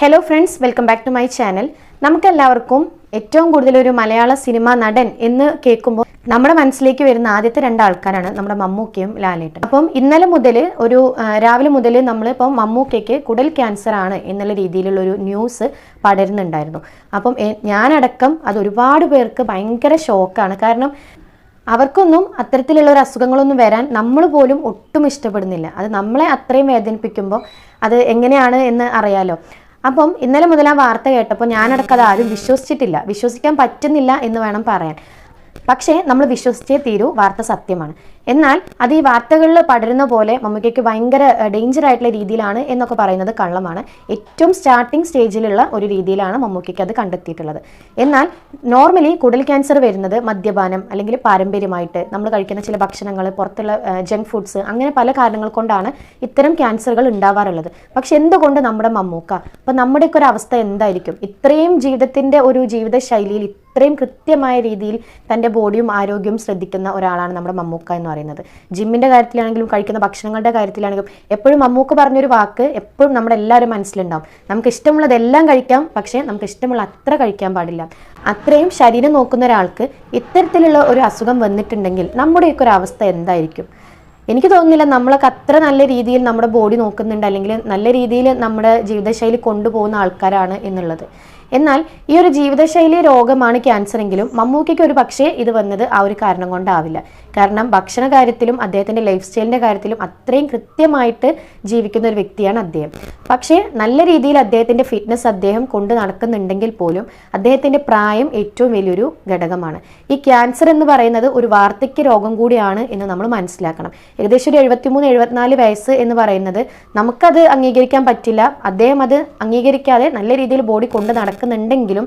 Hello friends welcome back to my channel നമുക്കെല്ലാവർക്കും ഏറ്റവും കൂടുതൽ ഒരു മലയാള സിനിമ നടൻ എന്ന് കേൾക്കുമ്പോൾ നമ്മുടെ മനസ്സിലേക്ക് വരുന്ന ആദ്യത്തെ രണ്ട് ആൾക്കാരാണ് നമ്മുടെ മമ്മൂക്കയും ലാലേട്ടൻ. അപ്പം ഇന്നലെ മുതൽ ഒരു രാവിലെ മുതൽ നമ്മൾ ഇപ്പം മമ്മൂക്കയ്ക്ക് കുടൽ ക്യാൻസർ ആണ് എന്നുള്ള രീതിയിലുള്ള ഒരു ന്യൂസ് പടരുന്നുണ്ടായിരുന്നു. അപ്പം ഞാനടക്കം അത് ഒരുപാട് പേർക്ക് ഭയങ്കര ഷോക്കാണ് കാരണം അവർക്കൊന്നും അത്തരത്തിലുള്ള ഒരു അസുഖങ്ങളൊന്നും വരാൻ നമ്മൾ പോലും ഒട്ടും ഇഷ്ടപ്പെടുന്നില്ല. അത് നമ്മളെ അത്രയും വേദനിപ്പിക്കുമ്പോൾ അത് എങ്ങനെയാണ് എന്ന് അറിയാലോ. അപ്പം ഇന്നലെ മുതൽ ആ വാർത്ത കേട്ടപ്പോൾ ഞാനടക്കം അത് ആരും വിശ്വസിച്ചിട്ടില്ല. വിശ്വസിക്കാൻ പറ്റുന്നില്ല എന്ന് വേണം പറയാൻ. പക്ഷേ നമ്മൾ വിശ്വസിച്ചേ തീരൂ വാർത്ത സത്യമാണ്. എന്നാൽ അത് ഈ വാർത്തകളിൽ പടരുന്ന പോലെ മമ്മൂക്കയ്ക്ക് ഭയങ്കര ഡേഞ്ചർ ആയിട്ടുള്ള രീതിയിലാണ് എന്നൊക്കെ പറയുന്നത് കള്ളമാണ്. ഏറ്റവും സ്റ്റാർട്ടിംഗ് സ്റ്റേജിലുള്ള ഒരു രീതിയിലാണ് മമ്മൂക്കയ്ക്ക് അത് കണ്ടെത്തിയിട്ടുള്ളത്. എന്നാൽ നോർമലി കുടൽ ക്യാൻസർ വരുന്നത് മദ്യപാനം അല്ലെങ്കിൽ പാരമ്പര്യമായിട്ട് നമ്മൾ കഴിക്കുന്ന ചില ഭക്ഷണങ്ങൾ പുറത്തുള്ള ജങ്ക് ഫുഡ്സ് അങ്ങനെ പല കാരണങ്ങൾ കൊണ്ടാണ് ഇത്തരം ക്യാൻസറുകൾ ഉണ്ടാവാറുള്ളത്. പക്ഷെ എന്തുകൊണ്ട് നമ്മുടെ മമ്മൂക്ക? അപ്പം നമ്മുടെയൊക്കെ ഒരു അവസ്ഥ എന്തായിരിക്കും? ഇത്രയും ജീവിതത്തിന്റെ ഒരു ജീവിത ശൈലിയിൽ ഇത്രയും കൃത്യമായ രീതിയിൽ തന്റെ ബോഡിയും ആരോഗ്യവും ശ്രദ്ധിക്കുന്ന ഒരാളാണ് നമ്മുടെ മമ്മൂക്ക എന്ന് പറയുന്നത്. ജിമ്മിന്റെ കാര്യത്തിലാണെങ്കിലും കഴിക്കുന്ന ഭക്ഷണങ്ങളുടെ കാര്യത്തിലാണെങ്കിലും എപ്പോഴും മമ്മൂക്ക പറഞ്ഞൊരു വാക്ക് എപ്പോഴും നമ്മുടെ എല്ലാവരും മനസ്സിലുണ്ടാവും. നമുക്ക് ഇഷ്ടമുള്ളതെല്ലാം കഴിക്കാം പക്ഷേ നമുക്ക് ഇഷ്ടമുള്ള അത്ര കഴിക്കാൻ പാടില്ല. അത്രയും ശരീരം നോക്കുന്ന ഒരാൾക്ക് ഇത്തരത്തിലുള്ള ഒരു അസുഖം വന്നിട്ടുണ്ടെങ്കിൽ നമ്മുടെയൊക്കെ ഒരു അവസ്ഥ എന്തായിരിക്കും? എനിക്ക് തോന്നുന്നില്ല നമ്മളൊക്കെ അത്ര നല്ല രീതിയിൽ നമ്മുടെ ബോഡി നോക്കുന്നുണ്ട് അല്ലെങ്കിൽ നല്ല രീതിയിൽ നമ്മുടെ ജീവിതശൈലി കൊണ്ടുപോകുന്ന ആൾക്കാരാണ് എന്നുള്ളത്. എന്നാൽ ഈ ഒരു ജീവിതശൈലി രോഗമാണ് ക്യാൻസർ എങ്കിലും മമ്മൂക്കയ്ക്ക് ഒരു പക്ഷേ ഇത് വന്നത് ആ ഒരു കാരണം കൊണ്ടാവില്ല. കാരണം ഭക്ഷണ കാര്യത്തിലും അദ്ദേഹത്തിന്റെ ലൈഫ് സ്റ്റൈലിന്റെ കാര്യത്തിലും അത്രയും കൃത്യമായിട്ട് ജീവിക്കുന്ന ഒരു വ്യക്തിയാണ് അദ്ദേഹം. പക്ഷേ നല്ല രീതിയിൽ അദ്ദേഹത്തിന്റെ ഫിറ്റ്നസ് അദ്ദേഹം കൊണ്ട് നടക്കുന്നുണ്ടെങ്കിൽ പോലും അദ്ദേഹത്തിന്റെ പ്രായം ഏറ്റവും വലിയൊരു ഘടകമാണ്. ഈ ക്യാൻസർ എന്ന് പറയുന്നത് ഒരു വാർദ്ധക്യ രോഗം കൂടിയാണ് എന്ന് നമ്മൾ മനസ്സിലാക്കണം. ഏകദേശം ഒരു എഴുപത്തിമൂന്ന് എഴുപത്തിനാല് വയസ്സ് എന്ന് പറയുന്നത് നമുക്കത് അംഗീകരിക്കാൻ പറ്റില്ല. അദ്ദേഹം അത് അംഗീകരിക്കാതെ നല്ല രീതിയിൽ ബോഡി കൊണ്ട് നടക്കുന്നുണ്ടെങ്കിലും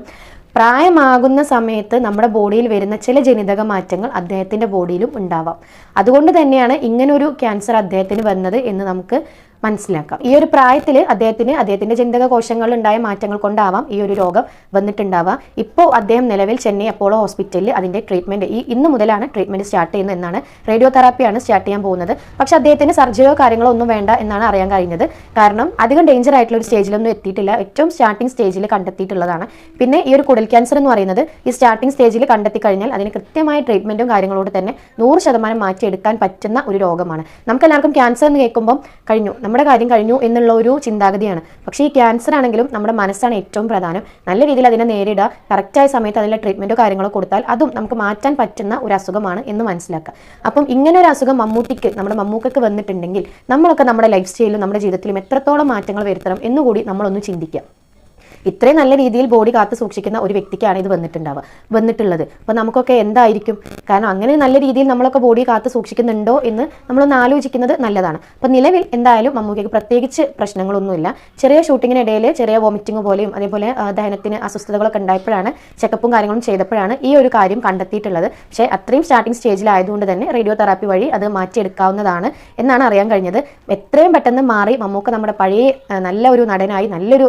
പ്രായമാകുന്ന സമയത്ത് നമ്മുടെ ബോഡിയിൽ വരുന്ന ചില ജനിതക മാറ്റങ്ങൾ അദ്ദേഹത്തിന്റെ ബോഡിയിലും ഉണ്ടാവാം. അതുകൊണ്ട് തന്നെയാണ് ഇങ്ങനൊരു ക്യാൻസർ അദ്ദേഹത്തിന് വന്നത് എന്ന് നമുക്ക് മനസ്സിലാക്കാം. ഈ ഒരു പ്രായത്തിൽ അദ്ദേഹത്തിന് അദ്ദേഹത്തിന്റെ ജനിതക കോശങ്ങളിൽ ഉണ്ടായ മാറ്റങ്ങൾ കൊണ്ടാവാം ഈ ഒരു രോഗം വന്നിട്ടുണ്ടാവാം ഇപ്പോൾ അദ്ദേഹം നിലവിൽ ചെന്നൈ അപ്പോളോ ഹോസ്പിറ്റലിൽ അതിന്റെ ട്രീറ്റ്മെന്റ് ഈ ഇന്ന് മുതലാണ് ട്രീറ്റ്മെന്റ് സ്റ്റാർട്ട് ചെയ്യുന്നത് എന്നാണ് റേഡിയോ തെറാപ്പിയാണ് സ്റ്റാർട്ട് ചെയ്യാൻ പോകുന്നത്. പക്ഷെ അദ്ദേഹത്തിന് സർജറിയോ കാര്യങ്ങളോ ഒന്നും വേണ്ട എന്നാണ് അറിയാൻ കഴിഞ്ഞത്. കാരണം അധികം ഡേഞ്ചർ ആയിട്ടുള്ള ഒരു സ്റ്റേജിലൊന്നും എത്തിയിട്ടില്ല. ഏറ്റവും സ്റ്റാർട്ടിംഗ് സ്റ്റേജിൽ കണ്ടെത്തിയിട്ടുള്ളതാണ്. പിന്നെ ഈ ഒരു കുടൽ ക്യാൻസർ എന്ന് പറയുന്നത് ഈ സ്റ്റാർട്ടിംഗ് സ്റ്റേജിൽ കണ്ടെത്തി കഴിഞ്ഞാൽ അതിന് കൃത്യമായ ട്രീറ്റ്മെന്റും കാര്യങ്ങളോട് തന്നെ നൂറ് ശതമാനം മാറ്റിയെടുക്കാൻ പറ്റുന്ന ഒരു രോഗമാണ്. നമുക്ക് എല്ലാവർക്കും ക്യാൻസർ എന്ന് കേൾക്കുമ്പോൾ കഴിഞ്ഞു. നമ്മുടെ കാര്യം കഴിഞ്ഞു എന്നുള്ള ഒരു ചിന്താഗതിയാണ്. പക്ഷേ ഈ ക്യാൻസർ ആണെങ്കിലും നമ്മുടെ മനസ്സാണ് ഏറ്റവും പ്രധാനം. നല്ല രീതിയിൽ അതിനെ നേരിടുക കറക്റ്റായ സമയത്ത് അതിന്റെ ട്രീറ്റ്മെന്റോ കാര്യങ്ങളോ കൊടുത്താൽ അതും നമുക്ക് മാറ്റാൻ പറ്റുന്ന ഒരു അസുഖമാണ് എന്ന് മനസ്സിലാക്കുക. അപ്പം ഇങ്ങനെ ഒരു അസുഖം മമ്മൂട്ടിക്ക് നമ്മുടെ മമ്മൂക്കയ്ക്ക് വന്നിട്ടുണ്ടെങ്കിൽ നമ്മളൊക്കെ നമ്മുടെ ലൈഫ് സ്റ്റൈലിലും നമ്മുടെ ജീവിതത്തിലും എത്രത്തോളം മാറ്റങ്ങൾ വരുത്തണം എന്നുകൂടി നമ്മളൊന്ന് ചിന്തിക്കുക. ഇത്രയും നല്ല രീതിയിൽ ബോഡി കാത്തു സൂക്ഷിക്കുന്ന ഒരു വ്യക്തിക്കാണ് ഇത് വന്നിട്ടുണ്ടാവുക. വന്നിട്ടുള്ളത്. അപ്പോൾ നമുക്കൊക്കെ എന്തായിരിക്കും? കാരണം അങ്ങനെ നല്ല രീതിയിൽ നമ്മളൊക്കെ ബോഡി കാത്തു സൂക്ഷിക്കുന്നുണ്ടോ എന്ന് നമ്മളൊന്ന് ആലോചിക്കുന്നത് നല്ലതാണ്. അപ്പോൾ നിലവിൽ എന്തായാലും മമ്മൂക്കയ്ക്ക് പ്രത്യേകിച്ച് പ്രശ്നങ്ങളൊന്നുമില്ല. ചെറിയ ഷൂട്ടിങ്ങിനിടയിൽ ചെറിയ വോമിറ്റിംഗ് പോലെയും അതേപോലെ ദഹനത്തിന് അസ്വസ്ഥതകളൊക്കെ ഉണ്ടായപ്പോഴാണ് ചെക്കപ്പും കാര്യങ്ങളും ചെയ്തപ്പോഴാണ് ഈ ഒരു കാര്യം കണ്ടെത്തിയിട്ടുള്ളത്. പക്ഷേ അത്രയും സ്റ്റാർട്ടിംഗ് സ്റ്റേജിലായതുകൊണ്ട് തന്നെ റേഡിയോ തെറാപ്പി വഴി അത് മാറ്റിയെടുക്കാവുന്നതാണ് എന്നാണ് അറിയാൻ കഴിഞ്ഞത്. എത്രയും പെട്ടെന്ന് മാറി മമ്മൂക്ക നമ്മുടെ പഴയ നല്ല ഒരു നടനായി നല്ലൊരു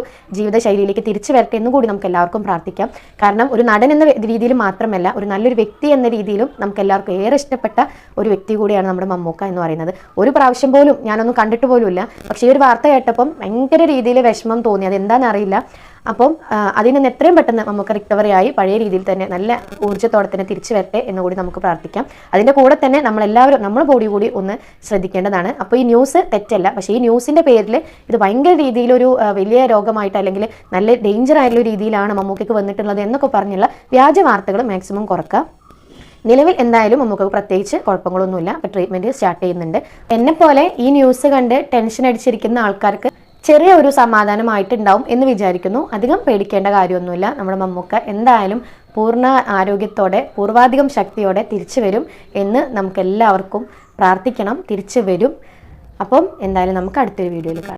ജീവിതശൈലിയിലേക്ക് തിരിച്ചു വരട്ടെ എന്ന് കൂടി നമുക്ക് എല്ലാവർക്കും പ്രാർത്ഥിക്കാം. കാരണം ഒരു നടൻ എന്ന രീതിയിൽ മാത്രമല്ല ഒരു നല്ലൊരു വ്യക്തി എന്ന രീതിയിലും നമുക്ക് എല്ലാവർക്കും ഏറെ ഇഷ്ടപ്പെട്ട ഒരു വ്യക്തി കൂടിയാണ് നമ്മുടെ മമ്മൂക്ക എന്ന് പറയുന്നത്. ഒരു പ്രാവശ്യം പോലും ഞാനൊന്നും കണ്ടിട്ട് പോലുമില്ല. പക്ഷേ ഈ ഒരു വാർത്ത കേട്ടപ്പം ഭയങ്കര രീതിയിൽ വിഷമം തോന്നി. അത് എന്താണെന്ന് അറിയില്ല. അപ്പം അതിൽ നിന്ന് എത്രയും പെട്ടെന്ന് നമുക്ക് റിക്കവറി ആയി പഴയ രീതിയിൽ തന്നെ നല്ല ഊർജത്തോടെ തന്നെ തിരിച്ചു വരട്ടെ എന്ന് കൂടി നമുക്ക് പ്രാർത്ഥിക്കാം. അതിന്റെ കൂടെ തന്നെ നമ്മളെല്ലാവരും നമ്മൾ ബോഡി കൂടി ഒന്ന് ശ്രദ്ധിക്കേണ്ടതാണ്. അപ്പോൾ ഈ ന്യൂസ് തെറ്റല്ല. പക്ഷേ ഈ ന്യൂസിന്റെ പേരിൽ ഇത് ഭയങ്കര രീതിയിലൊരു വലിയ രോഗമായിട്ട് അല്ലെങ്കിൽ നല്ല ഡേഞ്ചർ ആയിട്ടുള്ള രീതിയിലാണ് മമ്മൂക്കയ്ക്ക് വന്നിട്ടുള്ളത് എന്നൊക്കെ പറഞ്ഞുള്ള വ്യാജ വാർത്തകൾ മാക്സിമം കുറക്കുക. നിലവിൽ എന്തായാലും നമുക്ക് പ്രത്യേകിച്ച് കുഴപ്പങ്ങളൊന്നുമില്ല. അപ്പോൾ ട്രീറ്റ്മെന്റ് സ്റ്റാർട്ട് ചെയ്യുന്നുണ്ട്. എന്നെ പോലെ ഈ ന്യൂസ് കണ്ട് ടെൻഷൻ അടിച്ചിരിക്കുന്ന ആൾക്കാർക്ക് ചെറിയ ഒരു സമാധാനമായിട്ടുണ്ടാവും എന്ന് വിചാരിക്കുന്നു. അധികം പേടിക്കേണ്ട കാര്യമൊന്നുമില്ല. നമ്മുടെ മമ്മൂക്ക എന്തായാലും പൂർണ ആരോഗ്യത്തോടെ പൂർവാധികം ശക്തിയോടെ തിരിച്ചു വരും എന്ന് നമുക്കെല്ലാവർക്കും പ്രാർത്ഥിക്കണം. തിരിച്ചു വരും. അപ്പം എന്തായാലും നമുക്ക് അടുത്തൊരു വീഡിയോയിൽ കാണാം.